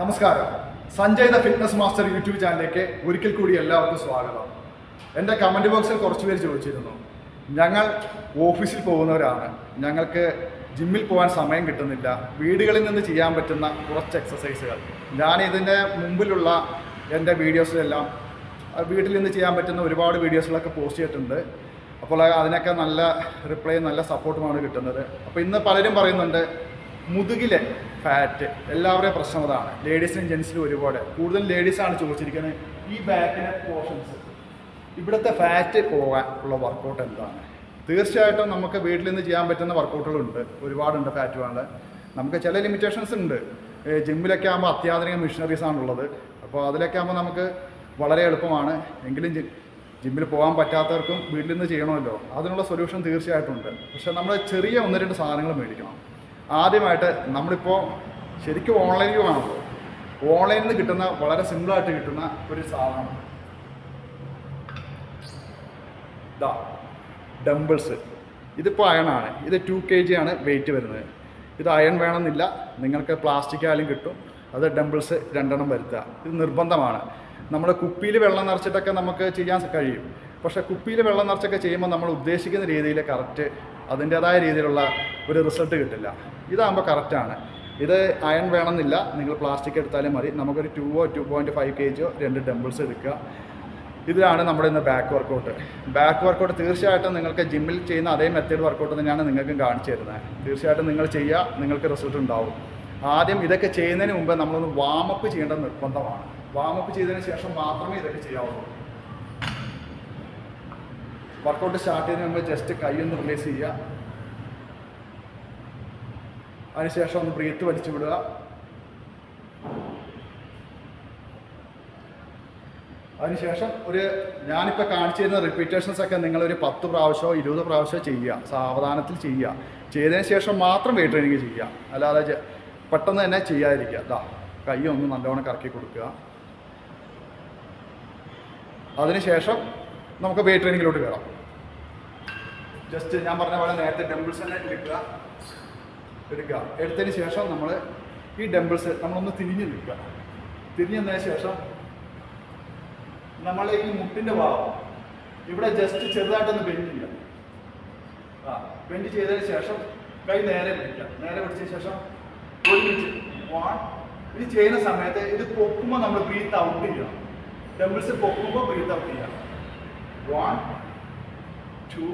നമസ്കാരം. Sanjay the fitness master YouTube ചാനലിലേക്ക് ഒരിക്കൽ കൂടി എല്ലാവർക്കും സ്വാഗതം. എന്റെ കമന്റ് ബോക്സിൽ കുറച്ച് പേര് ചോദിച്ചിരുന്നു. ഞങ്ങൾ ഓഫീസിൽ പോകുന്നവരാണ്. ഞങ്ങൾക്ക് ജിമ്മിൽ പോകാൻ സമയം കിട്ടുന്നില്ല. വീടുകളിൽ നിന്ന് ചെയ്യാൻ പറ്റുന്ന കുറച്ച് എക്സസൈസുകൾ ഞാൻ ഇതിന്റെ മുമ്പിലുള്ള എന്റെ വീഡിയോസിലെല്ലാം വീട്ടിൽ നിന്ന് ചെയ്യാൻ പറ്റുന്ന ഒരുപാട് വീഡിയോസുകളൊക്കെ പോസ്റ്റ് ചെയ്തിട്ടുണ്ട്. അപ്പോൾ അതിനൊക്കെ നല്ല റിപ്ലൈ നല്ല സപ്പോർട്ടുമാണ് കിട്ടുന്നത്. അപ്പോൾ ഇന്ന് പലരും പറയുന്നുണ്ട് മുതുകിലെ ഫാറ്റ് എല്ലാവരുടെയും പ്രശ്നം അതാണ്. ലേഡീസിനും ജെൻസിനും ഒരുപാട്. കൂടുതൽ ലേഡീസാണ് ചോദിച്ചിരിക്കുന്നത് ഈ ബാക്കിലെ പോർഷൻസ് ഇവിടുത്തെ ഫാറ്റ് പോകാൻ ഉള്ള വർക്കൗട്ട് എന്താണ്? തീർച്ചയായിട്ടും നമുക്ക് വീട്ടിൽ നിന്ന് ചെയ്യാൻ പറ്റുന്ന വർക്കൗട്ടുകളുണ്ട് ഒരുപാടുണ്ട് ഫാറ്റ് വേണ്ട നമുക്ക് ചില ലിമിറ്റേഷൻസ് ഉണ്ട്. ജിമ്മിലൊക്കെ ആകുമ്പോൾ അത്യാധുനിക മെഷീനറീസ് ആണുള്ളത്. അപ്പോൾ അതിലൊക്കെ ആകുമ്പോൾ നമുക്ക് വളരെ എളുപ്പമാണ്. എങ്കിലും ജിമ്മിൽ പോകാൻ പറ്റാത്തവർക്കും വീട്ടിൽ നിന്ന് ചെയ്യണമല്ലോ. അതിനുള്ള സൊല്യൂഷൻ തീർച്ചയായിട്ടും ഉണ്ട്. പക്ഷേ നമ്മൾ ചെറിയ ഒന്ന് രണ്ട് സാധനങ്ങൾ മേടിക്കണം. ആദ്യമായിട്ട് നമ്മളിപ്പോൾ ശരിക്കും ഓൺലൈനിൽ ആണല്ലോ ഓൺലൈനിൽ നിന്ന് കിട്ടുന്ന വളരെ സിമ്പിളായിട്ട് കിട്ടുന്ന ഒരു സാധനം. ഇതാ ഡംബിൾസ് ഇതിപ്പോൾ അയണാണ് ഇത് ടു കെ ജി ആണ് വെയിറ്റ് വരുന്നത്. ഇത് അയൺ വേണമെന്നില്ല. നിങ്ങൾക്ക് പ്ലാസ്റ്റിക് ആയാലും കിട്ടും. അത് ഡംബിൾസ് രണ്ടെണ്ണം വരുത്തുക. ഇത് നിർബന്ധമാണ്. നമ്മുടെ കുപ്പിയിൽ വെള്ളം നിറച്ചിട്ടൊക്കെ നമുക്ക് ചെയ്യാൻ കഴിയും. പക്ഷേ കുപ്പിയിൽ വെള്ളം നിറച്ചൊക്കെ ചെയ്യുമ്പോൾ നമ്മൾ ഉദ്ദേശിക്കുന്ന രീതിയിൽ കറക്റ്റ് അതിന്റേതായ രീതിയിലുള്ള ഒരു റിസൾട്ട് കിട്ടില്ല. ഇതാകുമ്പോൾ കറക്റ്റാണ് ഇത് അയൺ വേണമെന്നില്ല. നിങ്ങൾ പ്ലാസ്റ്റിക് എടുത്താലും മതി. നമുക്കൊരു ടൂവോ ടു പോയിന്റ് ഫൈവ് കെ ജിയോ രണ്ട് ഡംബിൾസ് എടുക്കുക. ഇതിലാണ് നമ്മുടെ ഇന്ന് ബാക്ക് വർക്കൗട്ട് ബാക്ക് വർക്കൗട്ട് തീർച്ചയായിട്ടും നിങ്ങൾക്ക് ജിമ്മിൽ ചെയ്യുന്ന അതേ മെത്തേഡ് വർക്കൗട്ട് തന്നെയാണ് നിങ്ങൾക്കും കാണിച്ചു തരുന്നത്. തീർച്ചയായിട്ടും നിങ്ങൾ ചെയ്യുക നിങ്ങൾക്ക് റിസൾട്ട് ഉണ്ടാവും. ആദ്യം ഇതൊക്കെ ചെയ്യുന്നതിന് മുമ്പ് നമ്മളൊന്ന് വാമപ്പ് ചെയ്യേണ്ടത് നിർബന്ധമാണ്. വാമപ്പ് ചെയ്തതിന് ശേഷം മാത്രമേ ഇതൊക്കെ ചെയ്യാവുള്ളൂ. വർക്കൗട്ട് സ്റ്റാർട്ട് ചെയ്യുന്നതിന് മുമ്പ് ജസ്റ്റ് കൈ ഒന്ന് റിലീസ് ചെയ്യുക. അതിനുശേഷം ഒന്ന് ബ്രീത്ത് വലിച്ചു വിടുക. അതിനുശേഷം ഒരു ഞാനിപ്പോൾ കാണിച്ചു തരുന്ന റിപ്പീറ്റേഷൻസ് ഒക്കെ നിങ്ങളൊരു പത്ത് പ്രാവശ്യമോ ഇരുപത് പ്രാവശ്യമോ ചെയ്യുക. സാവധാനത്തിൽ ചെയ്യുക. ചെയ്തതിന് ശേഷം മാത്രം വെയിറ്റ് ട്രെയിനിങ് ചെയ്യുക. അല്ലാതെ പെട്ടെന്ന് തന്നെ ചെയ്യാതിരിക്കുക. അതാ കൈ ഒന്ന് നല്ലവണ്ണം കറക്കി കൊടുക്കുക. അതിനുശേഷം നമുക്ക് വെയിറ്റ് ട്രെയിനിങ്ങിലോട്ട് കയറാം ജസ്റ്റ് ഞാൻ പറഞ്ഞ പോലെ നേരത്തെ ഡംബിൾസ് തന്നെ എടുക്കുക. എടുക്കുക. എടുത്തതിന് ശേഷം നമ്മൾ ഈ ഡംബിൾസ് നമ്മളൊന്ന് തിരിഞ്ഞ് നിൽക്കുക. തിരിഞ്ഞു നിന്നതിന് ശേഷം നമ്മളെ ഈ മുട്ടിന്റെ ഭാഗം ഇവിടെ ജസ്റ്റ് ചെറുതായിട്ടൊന്ന് ബെൻഡ് ചെയ്യാം ആ ബെൻഡ് ചെയ്തതിന് ശേഷം കൈ നേരെ പിടിക്കാം നേരെ പിടിച്ചതിന് ശേഷം ഒരുമിച്ച് വൺ ഇത് ചെയ്യുന്ന സമയത്ത് ഇത് പൊക്കുമ്പോൾ നമ്മൾ ബ്രീത്ത് ഔട്ട് ചെയ്യണം ഡംബിൾസ് പൊക്കുമ്പോൾ ബ്രീത്ത് ഔട്ട് ചെയ്യാം one two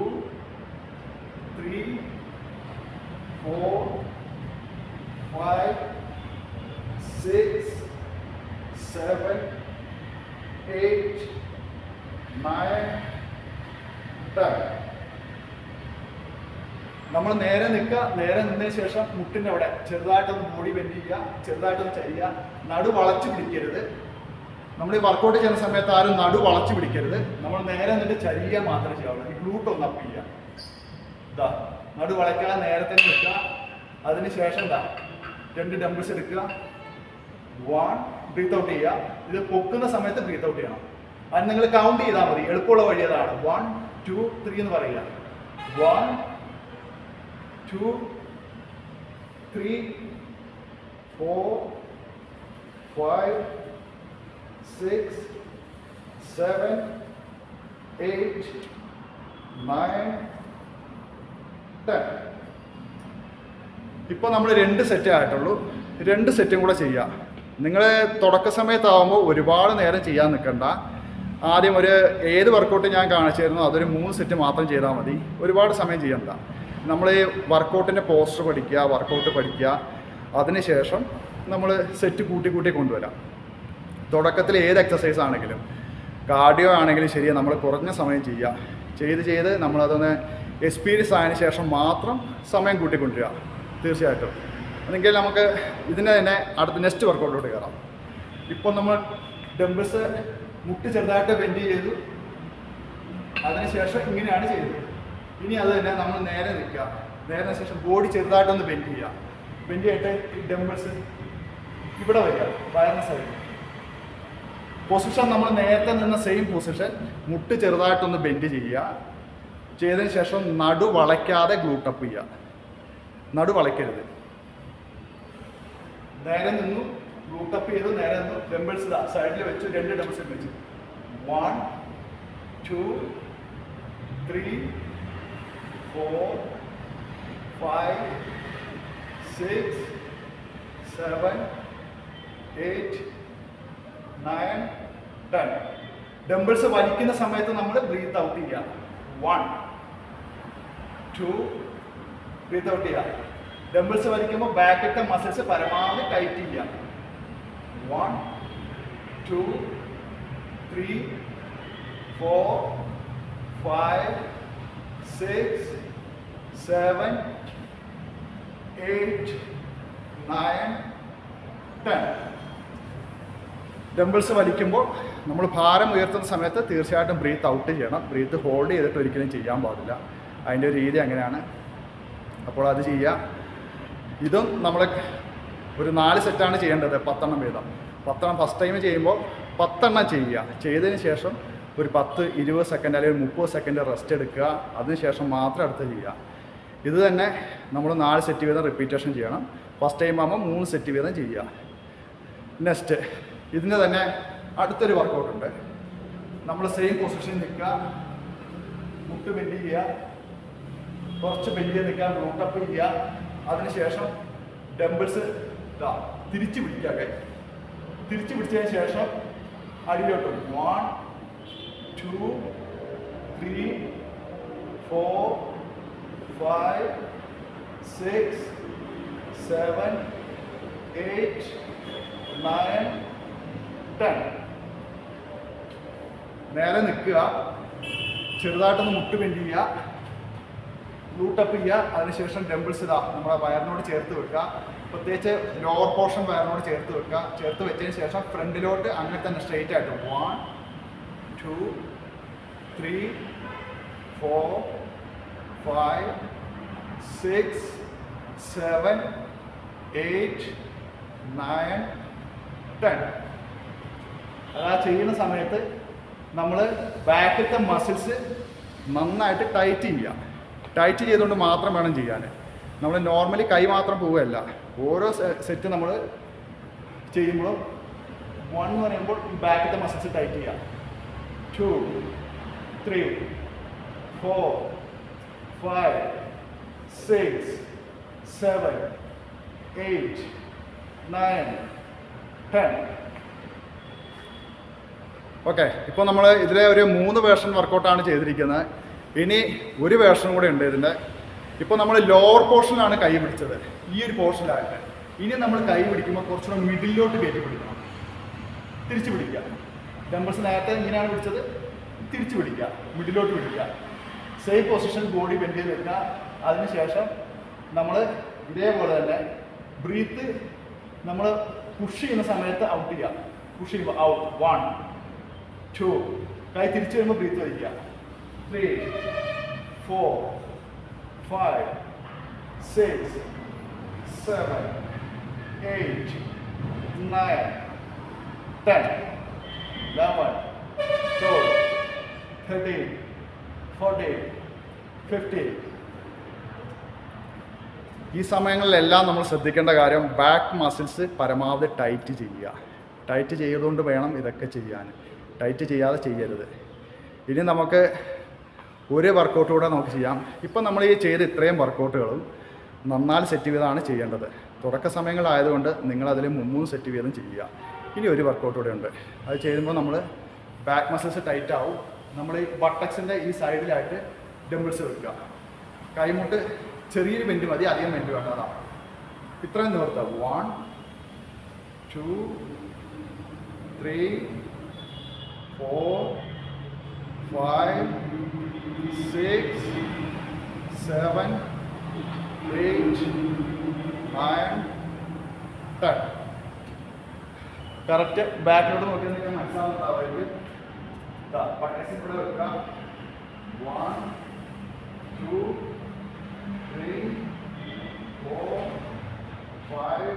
three four five, six, seven, eight, nine, ten. നമ്മൾ നേരെ നിൽക്കുക. നേരെ നിന്നതിന് ശേഷം മുട്ടിന്റെ അവിടെ ചെറുതായിട്ടൊന്ന് മുടി ചെയ്യുക. ചെറുതായിട്ടൊന്ന് ചെയ്യുക നടു വളച്ച് പിടിക്കരുത്. നമ്മൾ ഈ വർക്കൗട്ട് ചെയ്യുന്ന സമയത്ത് ആരും നടു വളച്ച് പിടിക്കരുത്. നമ്മൾ നേരെ നിന്നിട്ട് ചരിയ മാത്രമേ ചെയ്യാവുള്ളൂ. ഗ്ലൂട്ട് ഒന്ന് അപ്പ് ചെയ്യുക. ഇതാ നടു വളയ്ക്കാതെ നേരത്തെ നിൽക്കുക. അതിന് ശേഷം എന്താ രണ്ട് ഡംബിൾസ് എടുക്കുക. വൺ ബ്രീത്ത് ഔട്ട് ചെയ്യുക. ഇത് പൊക്കുന്ന സമയത്ത് ബ്രീത്ത് ഔട്ട് ചെയ്യണം. അത് നിങ്ങൾ കൗണ്ട് ചെയ്താൽ മതി. എളുപ്പമുള്ള വഴി അതാണ്. വൺ ടു ത്രീ എന്ന് പറയുക. One two three four five six seven eight nine ten ഇപ്പോൾ നമ്മൾ രണ്ട് സെറ്റേ ആയിട്ടുള്ളൂ. രണ്ട് സെറ്റും കൂടെ ചെയ്യാം. നിങ്ങൾ തുടക്ക സമയത്താവുമ്പോൾ ഒരുപാട് നേരം ചെയ്യാൻ നിൽക്കണ്ട ആദ്യം ഒരു ഏത് വർക്കൗട്ട് ഞാൻ കാണിച്ചായിരുന്നു അതൊരു മൂന്ന് സെറ്റ് മാത്രം ചെയ്താൽ മതി. ഒരുപാട് സമയം ചെയ്യണ്ട. നമ്മൾ ഈ വർക്കൗട്ടിന്റെ പോസ്റ്റർ പഠിക്കുക വർക്കൗട്ട് പഠിക്കുക അതിനുശേഷം നമ്മൾ സെറ്റ് കൂട്ടി കൂട്ടി കൊണ്ടുവരാം. തുടക്കത്തിൽ ഏത് എക്സസൈസ് ആണെങ്കിലും. കാർഡിയോ ആണെങ്കിലും ശരിയാണ് നമ്മൾ കുറഞ്ഞ സമയം ചെയ്യുക ചെയ്ത് ചെയ്ത് നമ്മളതൊന്ന് എക്സ്പീരിയൻസ് ആയതിനു ശേഷം മാത്രം സമയം കൂട്ടിക്കൊണ്ടുവരിക. തീർച്ചയായിട്ടും. അല്ലെങ്കിൽ നമുക്ക് ഇതിനെ തന്നെ അടുത്ത നെക്സ്റ്റ് വർക്കൗട്ടിലോട്ട് കയറാം. ഇപ്പോൾ നമ്മൾ ഡംബിൾസ് മുട്ട് ചെറുതായിട്ട് ബെൻഡ് ചെയ്തു. അതിനുശേഷം ഇങ്ങനെയാണ് ചെയ്തത് ഇനി അത് തന്നെ നമ്മൾ നേരെ നിൽക്കുക. നേരെ ശേഷം ബോഡി ചെറുതായിട്ടൊന്ന് ബെൻഡ് ചെയ്യുക. ബെൻഡ് ചെയ്തിട്ട് ഈ ഡംബിൾസ് ഇവിടെ വരിക. വയറിന് സൈഡ് പൊസിഷൻ നമ്മൾ നേരത്തെ നിന്ന സെയിം പൊസിഷൻ മുട്ട് ചെറുതായിട്ടൊന്ന് ബെൻഡ് ചെയ്യുക. ചെയ്തതിന് ശേഷം നടു വളയ്ക്കാതെ ഗ്ലൂട്ടപ്പ് ചെയ്യുക. നടു വളയ്ക്കരുത്. നേരെ നിന്നു ഗ്ലൂട്ടപ്പ് ചെയ്ത് നേരെ നിന്നു ഇതാ സൈഡിൽ വെച്ച് രണ്ട് ഡംബിൾസ് വെച്ച്. One two three four five six seven eight nine ten dumbbells വലിക്കുന്ന സമയത്ത് നമ്മൾ ബ്രീത്ത് ഔട്ട് ചെയ്യുക. വൺ ടു ബ്രീത്ത് ഔട്ട് ചെയ്യുക ഡംബിൾസ് വലിക്കുമ്പോൾ ബാക്കിലത്തെ മസിൽസ് പരമാവധി ടൈറ്റ് ചെയ്യുക one two three four five six seven eight nine ten dumbbells വലിക്കുമ്പോൾ നമ്മൾ ഭാരം ഉയർത്തുന്ന സമയത്ത് തീർച്ചയായിട്ടും ബ്രീത്ത് ഔട്ട് ചെയ്യണം. ബ്രീത്ത് ഹോൾഡ് ചെയ്തിട്ട് ഒരിക്കലും ചെയ്യാൻ പാടില്ല. അതിന്റെ ഒരു രീതി അങ്ങനെയാണ്. അപ്പോൾ അത് ചെയ്യുക. ഇതും നമ്മൾ ഒരു നാല് സെറ്റാണ് ചെയ്യേണ്ടത് പത്തെണ്ണം വീതം. പത്തെണ്ണം ഫസ്റ്റ് ടൈം ചെയ്യുമ്പോൾ പത്തെണ്ണം ചെയ്യുക. ചെയ്തതിന് ശേഷം ഒരു പത്ത് ഇരുപത് സെക്കൻഡ് അല്ലെങ്കിൽ മുപ്പത് സെക്കൻഡ് റെസ്റ്റ് എടുക്കുക. അതിനുശേഷം മാത്രം അടുത്ത് ചെയ്യുക. ഇത് തന്നെ നമ്മൾ നാല് സെറ്റ് വീതം റിപ്പീറ്റേഷൻ ചെയ്യണം. ഫസ്റ്റ് ടൈം ആകുമ്പോൾ മൂന്ന് സെറ്റ് വീതം ചെയ്യുക. നെക്സ്റ്റ് ഇതിന് തന്നെ അടുത്തൊരു വർക്കൗട്ട് ഉണ്ട്. നമ്മൾ സെയിം പൊസിഷൻ നിൽക്കുക. മുട്ട് ബെൻഡ് ചെയ്യുക. കുറച്ച് ബെല്ലിയെ നിൽക്കാൻ റൂട്ടപ്പ് ചെയ്യുക അതിനുശേഷം ഡംബിൾസ് തിരിച്ച് പിടിക്കുക കൈ തിരിച്ച് പിടിച്ചതിന് ശേഷം അടിയിലോട്ട് one two three four five six seven eight nine ten നേരെ നിൽക്കുക. ചെറുതായിട്ടൊന്ന് മുട്ട് ബെൻഡ് ലൂട്ടപ്പ് ചെയ്യുക. അതിനുശേഷം ഡംബിൾസ് ഇതാ നമ്മുടെ വയറിനോട് ചേർത്ത് വെക്കുക. പ്രത്യേകിച്ച് ലോവർ പോർഷൻ വയറിനോട് ചേർത്ത് വെക്കുക. ചേർത്ത് വെച്ചതിന് ശേഷം ഫ്രണ്ടിലോട്ട് അങ്ങനെ തന്നെ സ്ട്രെയിറ്റ് ആയിട്ട് one two three four five six seven eight nine ten അതാ ചെയ്യുന്ന സമയത്ത് നമ്മൾ ബാക്കിലത്തെ മസിൽസ് നന്നായിട്ട് ടൈറ്റ് ചെയ്യുക. ടൈറ്റ് ചെയ്തുകൊണ്ട് മാത്രം വേണം ചെയ്യാൻ നമ്മൾ നോർമലി കൈ മാത്രം പോവുകയല്ല. ഓരോ സെറ്റ് നമ്മൾ ചെയ്യുമ്പോൾ വൺ എന്ന് പറയുമ്പോൾ ബാക്കിലത്തെ മസിൽസ് ടൈറ്റ് ചെയ്യാം. Two three four five six seven eight nine ten okay ഇപ്പോൾ നമ്മൾ ഇതിലെ ഒരു മൂന്ന് വേർഷൻ വർക്കൗട്ടാണ് ചെയ്തിരിക്കുന്നത്. ഇനി ഒരു വേർഷൻ കൂടെ ഉണ്ട് ഇതിന്റെ. ഇപ്പോൾ നമ്മൾ ലോവർ പോർഷനിലാണ് കൈ പിടിച്ചത്. ഈ ഒരു പോർഷനിലായിട്ട് ഇനി നമ്മൾ കൈ പിടിക്കുമ്പോൾ കുറച്ചുകൂടെ മിഡിലോട്ട് കയറ്റി പിടിക്കണം. തിരിച്ച് പിടിക്കുക. ഡംബിൾസ് നേരത്തെ ഇങ്ങനെയാണ് പിടിച്ചത്. തിരിച്ചു പിടിക്കുക. മിഡിലോട്ട് പിടിക്കുക. സെയിം പൊസിഷൻ ബോഡി ബെൻഡ് ചെയ്ത് വെക്കുക. അതിനുശേഷം നമ്മൾ ഇതേപോലെ തന്നെ ബ്രീത്ത് നമ്മൾ പുഷ് ചെയ്യുന്ന സമയത്ത് ഔട്ട് ചെയ്യുക. പുഷ് ചെയ്യുമ്പോൾ ഔട്ട് വൺ ടു കൈ തിരിച്ചു വരുമ്പോൾ ബ്രീത്ത് വലിക്കുക. Three four five six seven eight nine ten eleven twelve thirteen, fourteen, fifteen. ഈ സമയങ്ങളിലെല്ലാം നമ്മൾ ശ്രദ്ധിക്കേണ്ട കാര്യം ബാക്ക് മസിൽസ് പരമാവധി ടൈറ്റ് ചെയ്യുക. ടൈറ്റ് ചെയ്തുകൊണ്ട് വേണം ഇതൊക്കെ ചെയ്യാൻ. ടൈറ്റ് ചെയ്യാതെ ചെയ്യരുത്. ഇനി നമുക്ക് ഒരു വർക്കൗട്ട് കൂടെ നമുക്ക് ചെയ്യാം. ഇപ്പം നമ്മൾ ഈ ചെയ്ത ഇത്രയും വർക്കൗട്ടുകളും നന്നാൽ സെറ്റ് ചെയ്താണ് ചെയ്യേണ്ടത്. തുടക്ക സമയങ്ങളായതുകൊണ്ട് നിങ്ങളതിൽ മുമ്മൂന്ന് സെറ്റ് വീതം ചെയ്യുക. ഇനി ഒരു വർക്കൗട്ട് കൂടെ ഉണ്ട്. അത് ചെയ്യുമ്പോൾ നമ്മൾ ബാക്ക് മസിൽസ് ടൈറ്റ് ആവും. നമ്മൾ ഈ ബട്ടക്സിന്റെ ഈ സൈഡിലായിട്ട് ഡംബിൾസ് വെക്കുക. കൈമുട്ട് ചെറിയൊരു ബെൻഡ് മതി അധികം ബെൻഡ് വേണ്ടതാണ് ഇത്രയും നിവർത്തുക one two three four five six seven eight nine ten correct ബാക്കിലോട്ട് നോക്കി നിങ്ങൾക്ക് മനസ്സിലാവുന്നുണ്ടാവുമായിരിക്കും പട്ടേസിൽ കൂടെ വെക്കാം. One two three four five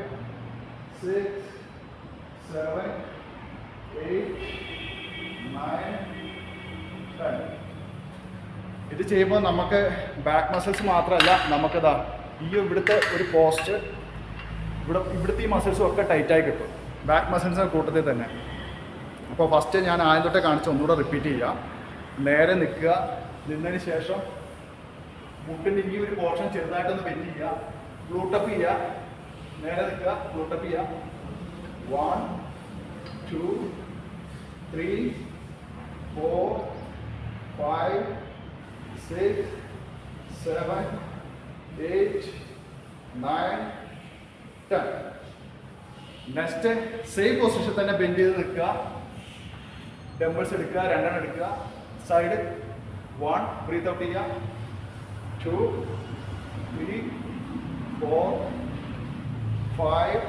six ഇത് ചെയ്യുമ്പോൾ നമുക്ക് ബാക്ക് മസിൽസ് മാത്രമല്ല നമുക്കിതാ ഈ ഇവിടുത്തെ ഒരു പോസ്റ്റ് ഇവിടെ ഇവിടുത്തെ ഈ മസിൽസും ഒക്കെ ടൈറ്റായി കിട്ടും. ബാക്ക് മസിൽസിന്റെ കൂട്ടത്തിൽ തന്നെ. അപ്പോൾ ഫസ്റ്റ് ഞാൻ ആദ്യം തൊട്ടേ കാണിച്ച് ഒന്നുകൂടെ റിപ്പീറ്റ് ചെയ്യുക. നേരെ നിൽക്കുക. നിന്നതിന് ശേഷം മുട്ടിന്റെ ഈ ഒരു പോർഷൻ ചെറുതായിട്ടൊന്ന് ബെൻഡ് ചെയ്യുക. ബ്ലൂട്ടപ്പ് ചെയ്യുക. നേരെ നിൽക്കുക. ബ്ലൂട്ടപ്പ് ചെയ്യുക. One two three four five six seven eight nine ten next same position തന്നെ ബെൻഡ് ചെയ്ത് നിൽക്കുക. ഡംബിൾസ് എടുക്കുക രണ്ടെണ്ണം എടുക്കുക. സൈഡ് വൺ ബ്രീത്ത് ഔട്ട് ചെയ്യുക. Two three four five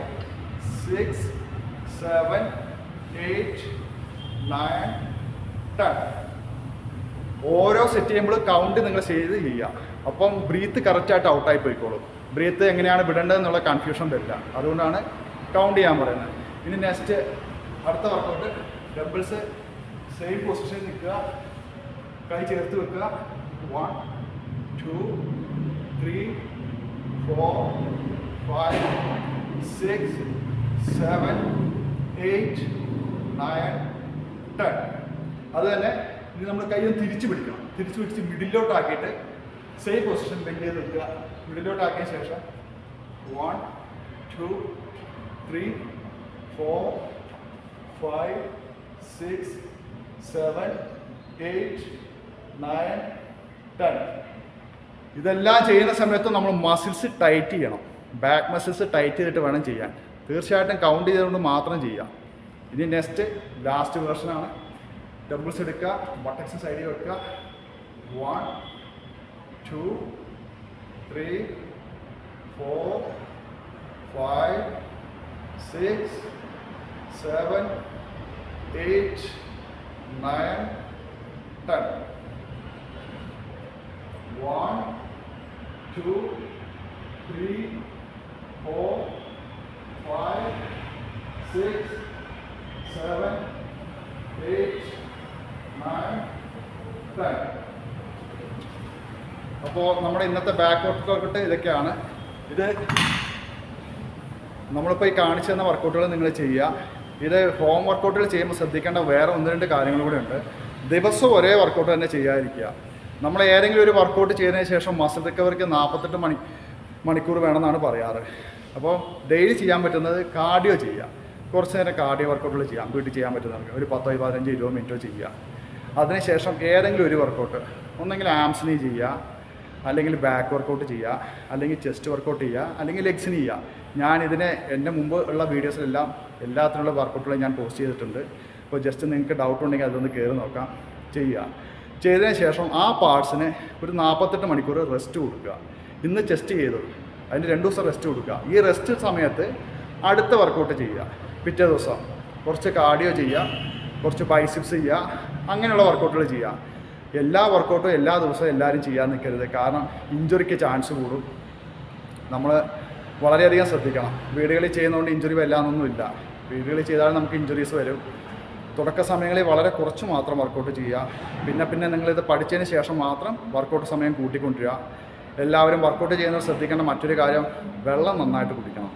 six seven eight nine ten ഓരോ സെറ്റ് ചെയ്യുമ്പോൾ കൗണ്ട് നിങ്ങൾ ചെയ്ത് ചെയ്യുക അപ്പം ബ്രീത്ത് കറക്റ്റായിട്ട് ഔട്ടായി പോയിക്കോളും. ബ്രീത്ത് എങ്ങനെയാണ് വിടേണ്ടത് എന്നുള്ള കൺഫ്യൂഷൻ വരില്ല. അതുകൊണ്ടാണ് കൗണ്ട് ചെയ്യാൻ പറയുന്നത്. ഇനി നെക്സ്റ്റ് അടുത്ത വർക്കൗട്ട് ഡബിൾസ് സെയിം പൊസിഷനിൽ നിൽക്കുക. കൈ ചേർത്ത് വെക്കുക. One two three four five six seven eight nine ten അത് തന്നെ ഇനി നമ്മൾ കൈ ഒന്ന് തിരിച്ചു പിടിക്കണം. തിരിച്ചു പിടിച്ച് മിഡിലോട്ടാക്കിയിട്ട് സെയിം പൊസിഷൻ ചെയ്ത് നിൽക്കുക. മിഡിലോട്ടാക്കിയ ശേഷം one two three four five six seven eight nine ten ഇതെല്ലാം ചെയ്യുന്ന സമയത്ത് നമ്മൾ മസിൽസ് ടൈറ്റ് ചെയ്യണം. ബാക്ക് മസിൽസ് ടൈറ്റ് ചെയ്തിട്ട് വേണം ചെയ്യാൻ. തീർച്ചയായിട്ടും കൗണ്ട് ചെയ്തുകൊണ്ട് മാത്രം ചെയ്യാം. ഇനി നെക്സ്റ്റ് ലാസ്റ്റ് വേർഷനാണ് ഡബിൾസ് എടുക്കുക ബട്ടക്സ് സൈഡിൽ വെക്കുക one two three four five six seven eight nine ten one two three four five six seven eight nine ten അപ്പോൾ നമ്മുടെ ഇന്നത്തെ ബാക്ക് വർക്കൗട്ട് ഇതൊക്കെയാണ്. ഇത് നമ്മളിപ്പോൾ ഈ കാണിച്ചു തന്ന വർക്കൗട്ടുകൾ നിങ്ങൾ ചെയ്യുക. ഇത് ഹോം വർക്കൗട്ടുകൾ ചെയ്യുമ്പോൾ ശ്രദ്ധിക്കേണ്ട വേറെ ഒന്ന് രണ്ട് കാര്യങ്ങൾ കൂടെ ഉണ്ട്. ദിവസവും ഒരേ വർക്കൗട്ട് തന്നെ ചെയ്യാതിരിക്കുക. നമ്മൾ ഏതെങ്കിലും ഒരു വർക്കൗട്ട് ചെയ്തതിന് ശേഷം മസിൽ റിക്കവറിക്ക് നാൽപ്പത്തെട്ട് മണി മണിക്കൂർ വേണമെന്നാണ് പറയാറ്. അപ്പോൾ ഡെയിലി ചെയ്യാൻ പറ്റുന്നത് കാർഡിയോ ചെയ്യുക. കുറച്ച് നേരം കാർഡിയോ വർക്കൗട്ടുകൾ ചെയ്യാം. വീട്ടിൽ ചെയ്യാൻ പറ്റുന്നവർക്ക് ഒരു പത്തോ പതിനഞ്ച് ഇരുപത് മിനിറ്റോ ചെയ്യുക. അതിനുശേഷം ഏതെങ്കിലും ഒരു വർക്കൗട്ട് ഒന്നെങ്കിൽ ആംസിനി ചെയ്യുക അല്ലെങ്കിൽ ബാക്ക് വർക്കൗട്ട് ചെയ്യുക അല്ലെങ്കിൽ ചെസ്റ്റ് വർക്കൗട്ട് ചെയ്യുക അല്ലെങ്കിൽ ലെഗ്സിന് ചെയ്യുക. ഞാൻ ഇതിനെ എന്റെ മുമ്പ് ഉള്ള വീഡിയോസിലെല്ലാം എല്ലാത്തിനുള്ള വർക്കൗട്ടുകളും ഞാൻ പോസ്റ്റ് ചെയ്തിട്ടുണ്ട്. അപ്പോൾ ജസ്റ്റ് നിങ്ങൾക്ക് ഡൗട്ട് ഉണ്ടെങ്കിൽ അതൊന്ന് കയറി നോക്കാം. ചെയ്യുക. ചെയ്തതിന് ശേഷം ആ പാർട്സിന് ഒരു നാൽപ്പത്തെട്ട് മണിക്കൂർ റെസ്റ്റ് കൊടുക്കുക. ഇന്ന് ചെസ്റ്റ് ചെയ്തു. അതിന് രണ്ട് ദിവസം റെസ്റ്റ് കൊടുക്കുക. ഈ റെസ്റ്റ് സമയത്ത് അടുത്ത വർക്കൗട്ട് ചെയ്യുക. പിറ്റേ ദിവസം കുറച്ച് കാർഡിയോ ചെയ്യുക കുറച്ച് ബൈസിപ്സ് ചെയ്യുക അങ്ങനെയുള്ള വർക്കൗട്ടുകൾ ചെയ്യുക എല്ലാ വർക്കൗട്ടും എല്ലാ ദിവസവും എല്ലാവരും ചെയ്യാൻ നിൽക്കരുത്. കാരണം ഇഞ്ചുറിക്ക് ചാൻസ് കൂടും. നമ്മൾ വളരെയധികം ശ്രദ്ധിക്കണം. വീടുകളിൽ ചെയ്യുന്നതുകൊണ്ട് ഇഞ്ചുറി വരില്ലാന്നൊന്നുമില്ല വീടുകളിൽ ചെയ്താൽ നമുക്ക് ഇഞ്ചുറീസ് വരും. തുടക്ക സമയങ്ങളിൽ വളരെ കുറച്ച് മാത്രം വർക്കൗട്ട് ചെയ്യുക. പിന്നെ പിന്നെ നിങ്ങളിത് പഠിച്ചതിന് ശേഷം മാത്രം വർക്കൗട്ട് സമയം കൂട്ടിക്കൊണ്ടിരിക്കുക എല്ലാവരും വർക്കൗട്ട് ചെയ്യുന്നത് ശ്രദ്ധിക്കേണ്ട മറ്റൊരു കാര്യം വെള്ളം നന്നായിട്ട് കുടിക്കണം.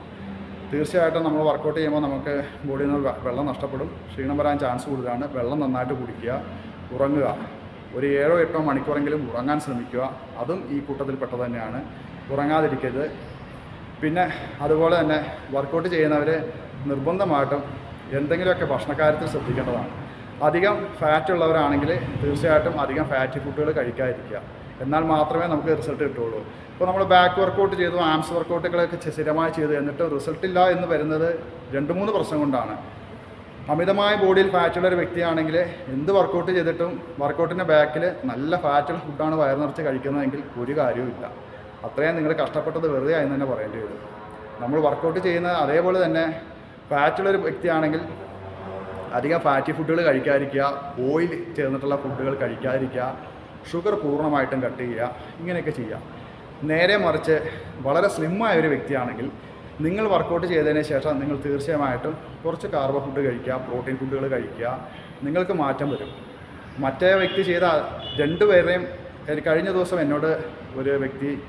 തീർച്ചയായിട്ടും നമ്മൾ വർക്കൗട്ട് ചെയ്യുമ്പോൾ നമുക്ക് ബോഡിയിൽ നിന്ന് വെള്ളം നഷ്ടപ്പെടും. ക്ഷീണം വരാൻ ചാൻസ് കൂടുതലാണ്. വെള്ളം നന്നായിട്ട് കുടിക്കുക ഉറങ്ങുക. ഒരു ഏഴോ എട്ടോ മണിക്കൂറെങ്കിലും ഉറങ്ങാൻ ശ്രമിക്കുക. അതും ഈ കൂട്ടത്തിൽപ്പെട്ട തന്നെയാണ്. ഉറങ്ങാതിരിക്കരുത്. പിന്നെ അതുപോലെ തന്നെ വർക്കൗട്ട് ചെയ്യുന്നവർ നിർബന്ധമായിട്ടും എന്തെങ്കിലുമൊക്കെ ഭക്ഷണക്കാര്യത്തിൽ ശ്രദ്ധിക്കേണ്ടതാണ്. അധികം ഫാറ്റ് ഉള്ളവരാണെങ്കിൽ തീർച്ചയായിട്ടും അധികം ഫാറ്റ് ഫുഡുകൾ കഴിക്കാതിരിക്കുക. എന്നാൽ മാത്രമേ നമുക്ക് റിസൾട്ട് കിട്ടുള്ളൂ ഇപ്പോൾ നമ്മൾ ബാക്ക് വർക്കൗട്ട് ചെയ്തു ആംസ് വർക്കൗട്ടുകളൊക്കെ സ്ഥിരമായി ചെയ്തു. എന്നിട്ട് റിസൾട്ട് ഇല്ല എന്ന് വരുന്നത് രണ്ട് മൂന്ന് പ്രശ്നം കൊണ്ടാണ്. അമിതമായ ബോഡിയിൽ ഫാറ്റുള്ള ഒരു വ്യക്തിയാണെങ്കിൽ എന്ത് വർക്കൗട്ട് ചെയ്തിട്ടും വർക്കൗട്ടിന്റെ ബാക്കിൽ നല്ല ഫാറ്റുള്ള ഫുഡാണ് വയർ നിറച്ച് കഴിക്കുന്നതെങ്കിൽ ഒരു കാര്യവുമില്ല അത്രയും നിങ്ങൾ കഷ്ടപ്പെട്ടത് വെറുതെ ആയെന്ന് തന്നെ പറയേണ്ടി വരും. നമ്മൾ വർക്കൗട്ട് ചെയ്യുന്ന അതേപോലെ തന്നെ ഫാറ്റുള്ള ഒരു വ്യക്തിയാണെങ്കിൽ അധികം ഫാറ്റി ഫുഡുകൾ കഴിക്കാതിരിക്കുക ഓയിൽ ചേർന്നിട്ടുള്ള ഫുഡുകൾ കഴിക്കാതിരിക്കുക ഷുഗർ പൂർണമായിട്ടും കട്ട് ചെയ്യുക ഇങ്ങനെയൊക്കെ ചെയ്യുക. നേരെ മറിച്ച് വളരെ സ്ലിമ്മായ ഒരു വ്യക്തിയാണെങ്കിൽ നിങ്ങൾ വർക്കൗട്ട് ചെയ്തതിന് ശേഷം നിങ്ങൾ തീർച്ചയായിട്ടും കുറച്ച് കാർബോ ഫുഡ് കഴിക്കുക പ്രോട്ടീൻ ഫുഡുകൾ കഴിക്കുക നിങ്ങൾക്ക് മാറ്റം വരും. മറ്റേ വ്യക്തി ചെയ്ത രണ്ടുപേരെയും കഴിഞ്ഞ ദിവസം എന്നോട് ഒരു വ്യക്തി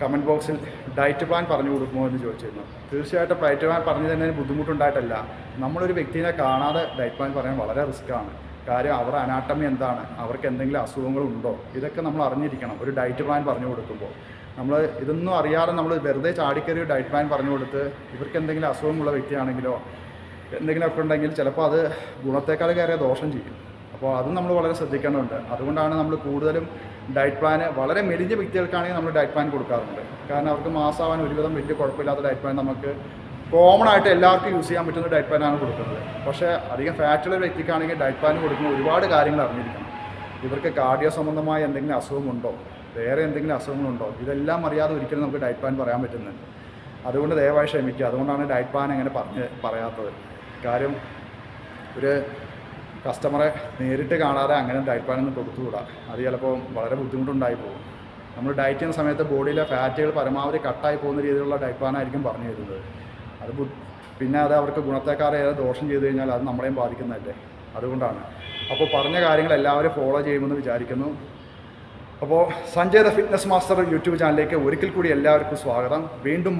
കമന്റ് ബോക്സിൽ ഡയറ്റ് പ്ലാൻ പറഞ്ഞു കൊടുക്കുമോ എന്ന് ചോദിച്ചിരുന്നു. തീർച്ചയായിട്ടും ഡയറ്റ് പ്ലാൻ പറഞ്ഞു തന്നെ ബുദ്ധിമുട്ടുണ്ടായിട്ടല്ല. നമ്മളൊരു വ്യക്തിയെ കാണാതെ ഡയറ്റ് പ്ലാൻ പറയാൻ വളരെ റിസ്ക്കാണ് കാര്യം അവരുടെ അനാട്ടമി എന്താണ്? അവർക്ക് എന്തെങ്കിലും അസുഖങ്ങളുണ്ടോ? ഇതൊക്കെ നമ്മൾ അറിഞ്ഞിരിക്കണം. ഒരു ഡയറ്റ് പ്ലാൻ പറഞ്ഞു കൊടുക്കുമ്പോൾ. നമ്മൾ ഇതൊന്നും അറിയാതെ നമ്മൾ വെറുതെ ചാടിക്കറി ഡയറ്റ് പ്ലാൻ പറഞ്ഞു കൊടുത്ത് ഇവർക്ക് എന്തെങ്കിലും അസുഖമുള്ള വ്യക്തിയാണെങ്കിലോ എന്തെങ്കിലുമൊക്കെ ഉണ്ടെങ്കിൽ ചിലപ്പോൾ അത് ഗുണത്തേക്കാൾ കയറിയ ദോഷം ചെയ്യും. അപ്പോൾ അതും നമ്മൾ വളരെ ശ്രദ്ധിക്കേണ്ടതുണ്ട്. അതുകൊണ്ടാണ് നമ്മൾ കൂടുതലും ഡയറ്റ് പ്ലാൻ വളരെ മെലിഞ്ഞ വ്യക്തികൾക്കാണെങ്കിൽ നമ്മൾ ഡയറ്റ് പ്ലാൻ കൊടുക്കാറുണ്ട്. കാരണം അവർക്ക് മാസമാവാൻ ഒരുവിധം വലിയ കുഴപ്പമില്ലാത്ത ഡയറ്റ് പ്ലാൻ നമുക്ക് കോമൺ ആയിട്ട് എല്ലാവർക്കും യൂസ് ചെയ്യാൻ പറ്റുന്ന ഡയറ്റ് പ്ലാനാണ് കൊടുക്കുന്നത്. പക്ഷേ അധികം ഫാറ്റുള്ള വ്യക്തിക്കാണെങ്കിൽ ഡയറ്റ് പാൻ കൊടുക്കുമ്പോൾ ഒരുപാട് കാര്യങ്ങൾ അറിഞ്ഞിരിക്കണം. ഇവർക്ക് കാർഡിയോ സംബന്ധമായ എന്തെങ്കിലും അസുഖമുണ്ടോ? വേറെ എന്തെങ്കിലും അസുഖങ്ങളുണ്ടോ? ഇതെല്ലാം അറിയാതെ ഒരിക്കലും നമുക്ക് ഡയറ്റ് പാൻ പറയാൻ പറ്റുന്നുണ്ട് അതുകൊണ്ട് ദയവായി ക്ഷമിക്കുക. അതുകൊണ്ടാണ് ഡയറ്റ് പാൻ അങ്ങനെ പറഞ്ഞ് പറയാത്തത്. കാര്യം ഒരു കസ്റ്റമറെ നേരിട്ട് കാണാതെ അങ്ങനെ ഡയറ്റ് പാനൊന്നും കൊടുത്തുകൂടാ? അത് ചിലപ്പോൾ വളരെ ബുദ്ധിമുട്ടുണ്ടായി പോകും. നമ്മൾ ഡയറ്റ് ചെയ്യുന്ന സമയത്ത് ബോഡിയിലെ ഫാറ്റുകൾ പരമാവധി കട്ടായി പോകുന്ന രീതിയിലുള്ള ഡയറ്റ് പ്ലാനായിരിക്കും പറഞ്ഞു തരുന്നത്. അത് പിന്നെ അത് അവർക്ക് ഗുണത്തേക്കാരെ ഏറെ ദോഷം ചെയ്തു കഴിഞ്ഞാൽ അത് നമ്മളെയും ബാധിക്കുന്നതല്ലേ? അതുകൊണ്ടാണ്. അപ്പോൾ പറഞ്ഞ കാര്യങ്ങൾ എല്ലാവരും ഫോളോ ചെയ്യുമെന്ന് വിചാരിക്കുന്നു. അപ്പോൾ Sanjay the fitness master YouTube ചാനലിലേക്ക് ഒരിക്കൽ കൂടി എല്ലാവർക്കും സ്വാഗതം. വീണ്ടും